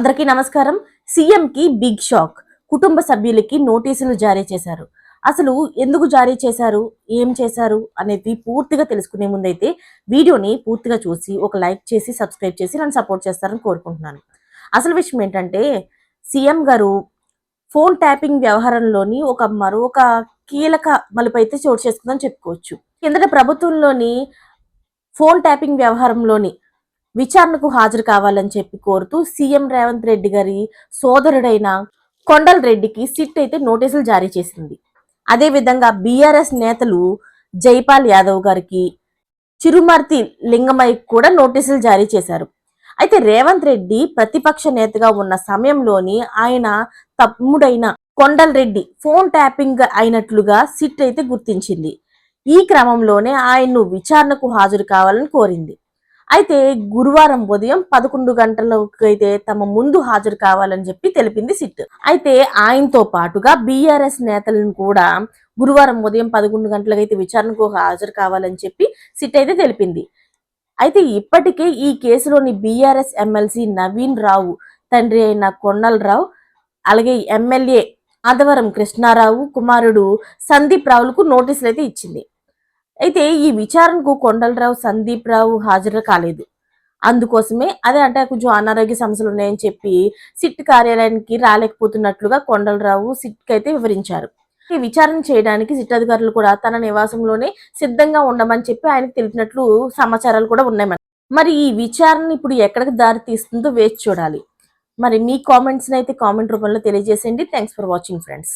అందరికీ నమస్కారం. సీఎంకి big shock కుటుంబ సభ్యులకి నోటీసులు జారీ చేశారు. అసలు ఎందుకు జారీ చేశారు? ఏం చేశారు? అనేది పూర్తిగా తెలుసుకునే ముందైతే వీడియోని పూర్తిగా చూసి ఒక లైక్ చేసి సబ్స్క్రైబ్ చేసి నన్ను సపోర్ట్ చేస్తారని కోరుకుంటున్నాను. అసలు విషయం ఏంటంటే సీఎం గారు ఫోన్ ట్యాపింగ్ వ్యవహారంలోని ఒక మరొక కీలక మలుపు అయితే చోటు చేసుకుందని చెప్పుకోవచ్చు. కిందట ప్రభుత్వంలోని ఫోన్ ట్యాపింగ్ వ్యవహారంలోని విచారణకు హాజరు కావాలని చెప్పి కోరుతూ సీఎం రేవంత్ రెడ్డి గారి సోదరుడైన కొండల్ రెడ్డికి సిట్ అయితే నోటీసులు జారీ చేసింది. అదే విధంగా బీఆర్ఎస్ నేతలు జైపాల్ యాదవ్ గారికి చిరుమర్తి లింగమయ్య కూడా నోటీసులు జారీ చేశారు. అయితే రేవంత్ రెడ్డి ప్రతిపక్ష నేతగా ఉన్న సమయంలోని ఆయన తమ్ముడైన కొండల్ రెడ్డి ఫోన్ ట్యాపింగ్ అయినట్లుగా సిట్ అయితే గుర్తించింది. ఈ క్రమంలోనే ఆయన్ను విచారణకు హాజరు కావాలని కోరింది. అయితే గురువారం ఉదయం పదకొండు గంటలకు అయితే తమ ముందు హాజరు కావాలని చెప్పి తెలిపింది సిట్. అయితే ఆయనతో పాటుగా బీఆర్ఎస్ నేతలను కూడా గురువారం ఉదయం పదకొండు గంటలకైతే విచారణకు హాజరు కావాలని చెప్పి సిట్ అయితే తెలిపింది. అయితే ఇప్పటికే ఈ కేసులోని బీఆర్ఎస్ ఎమ్మెల్సీ నవీన్ రావు తండ్రి అయిన కొండలరావు అలాగే ఎమ్మెల్యే ఆదవరం కృష్ణారావు కుమారుడు సందీప్ రావులకు నోటీసులు అయితే ఇచ్చింది. అయితే ఈ విచారణకు కొండలరావు సందీప్ రావు హాజరు కాలేదు. అందుకోసమే అదే అంటే కొంచెం అనారోగ్య సమస్యలు ఉన్నాయని చెప్పి సిట్ కార్యాలయానికి రాలేకపోతున్నట్లుగా కొండలరావు సిట్ అయితే వివరించారు. ఈ విచారణ చేయడానికి సిట్ అధికారులు కూడా తన నివాసంలోనే సిద్ధంగా ఉండమని చెప్పి ఆయనకు తెలిపినట్లు సమాచారాలు కూడా ఉన్నాయి మరి. మరి ఈ విచారణ ఇప్పుడు ఎక్కడికి దారి తీస్తుందో వేచి చూడాలి. మరి మీ కామెంట్స్ అయితే కామెంట్ రూపంలో తెలియజేసేయండి. Thanks for watching friends